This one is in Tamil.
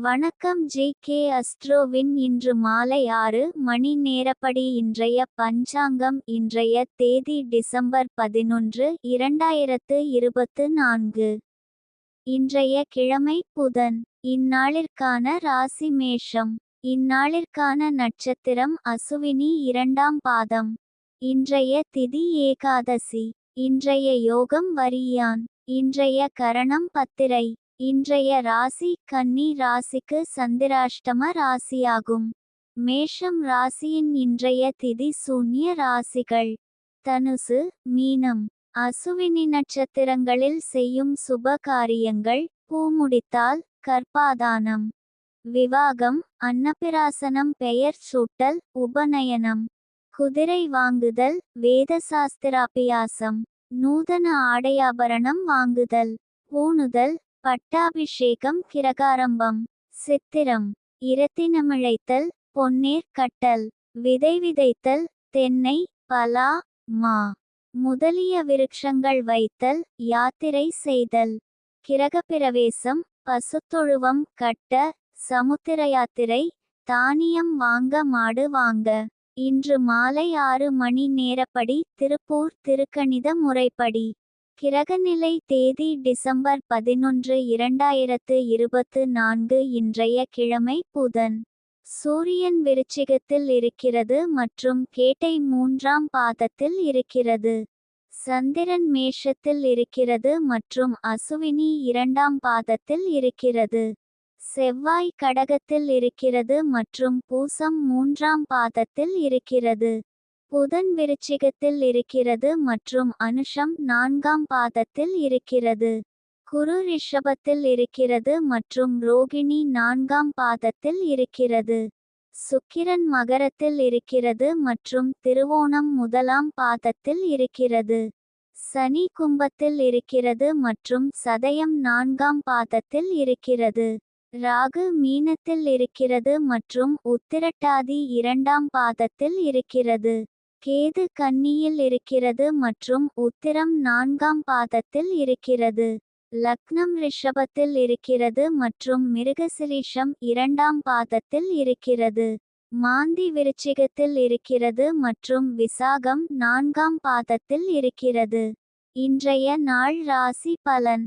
வணக்கம் ஜே கே அஸ்ட்ரோவின் இன்று மாலை ஆறு மணி நேரப்படி இன்றைய பஞ்சாங்கம் இன்றைய தேதி டிசம்பர் பதினொன்று இரண்டாயிரத்து இருபத்து நான்கு. இன்றைய கிழமை புதன் இந்நாளிற்கான ராசி மேஷம். இந்நாளிற்கான நட்சத்திரம் அசுவினி இரண்டாம் பாதம். இன்றைய திதி ஏகாதசி. இன்றைய யோகம் வரியான். இன்றைய கரணம் பத்திரை. இன்றைய ராசி கன்னி ராசிக்கு சந்திராஷ்டம ராசியாகும். மேஷம் ராசியின் இன்றைய திதி சூன்ய ராசிகள். தனுசு மீனம் அசுவினி நட்சத்திரங்களில் செய்யும் சுப காரியங்கள் பூமுடித்தால் கற்பாதானம் விவாகம் அன்னபிராசனம் பெயர் சூட்டல் உபநயனம். குதிரை வாங்குதல் வேத சாஸ்திராபியாசம் நூதன ஆடையாபரணம் வாங்குதல். பூணுதல் பட்டாபிஷேகம் கிரகாரம்பம் சித்திரம் இரத்தினமிழைத்தல் பொன்னேர் கட்டல் விதை விதைத்தல் தென்னை பலா மா முதலிய விருட்சங்கள் வைத்தல் யாத்திரை செய்தல் கிரகப்பிரவேசம் பசுத்தொழுவம் கட்ட சமுத்திர யாத்திரை தானியம் வாங்க மாடு வாங்க இன்று மாலை ஆறு மணி நேரப்படி திருப்பூர் திருக்கணித முறைப்படி. கிரகநிலை தேதி டிசம்பர் பதினொன்று இரண்டாயிரத்து இருபத்து நான்கு இன்றைய கிழமை புதன். சூரியன் விருச்சிகத்தில் இருக்கிறது மற்றும் கேட்டை மூன்றாம் பாதத்தில் இருக்கிறது. சந்திரன் மேஷத்தில் இருக்கிறது மற்றும் அசுவினி இரண்டாம் பாதத்தில் இருக்கிறது. செவ்வாய் கடகத்தில் இருக்கிறது மற்றும் பூசம் மூன்றாம் பாதத்தில் இருக்கிறது. புதன் விருச்சிகத்தில் இருக்கிறது மற்றும் அனுஷம் நான்காம் பாதத்தில் இருக்கிறது. குரு ரிஷபத்தில் இருக்கிறது மற்றும் ரோகிணி நான்காம் பாதத்தில் இருக்கிறது. சுக்கிரன் மகரத்தில் இருக்கிறது மற்றும் திருவோணம் முதலாம் பாதத்தில் இருக்கிறது. சனி கும்பத்தில் இருக்கிறது மற்றும் சதயம் நான்காம் பாதத்தில் இருக்கிறது. ராகு மீனத்தில் இருக்கிறது மற்றும் உத்திரட்டாதி இரண்டாம் பாதத்தில் இருக்கிறது. கேது கன்னியில் இருக்கிறது மற்றும் உத்திரம் நான்காம் பாதத்தில் இருக்கிறது. லக்னம் ரிஷபத்தில் இருக்கிறது மற்றும் மிருகசிரீஷம் இரண்டாம் பாதத்தில் இருக்கிறது. மாந்தி விருச்சிகத்தில் இருக்கிறது மற்றும் விசாகம் நான்காம் பாதத்தில் இருக்கிறது. இன்றைய நாள் ராசி பலன்.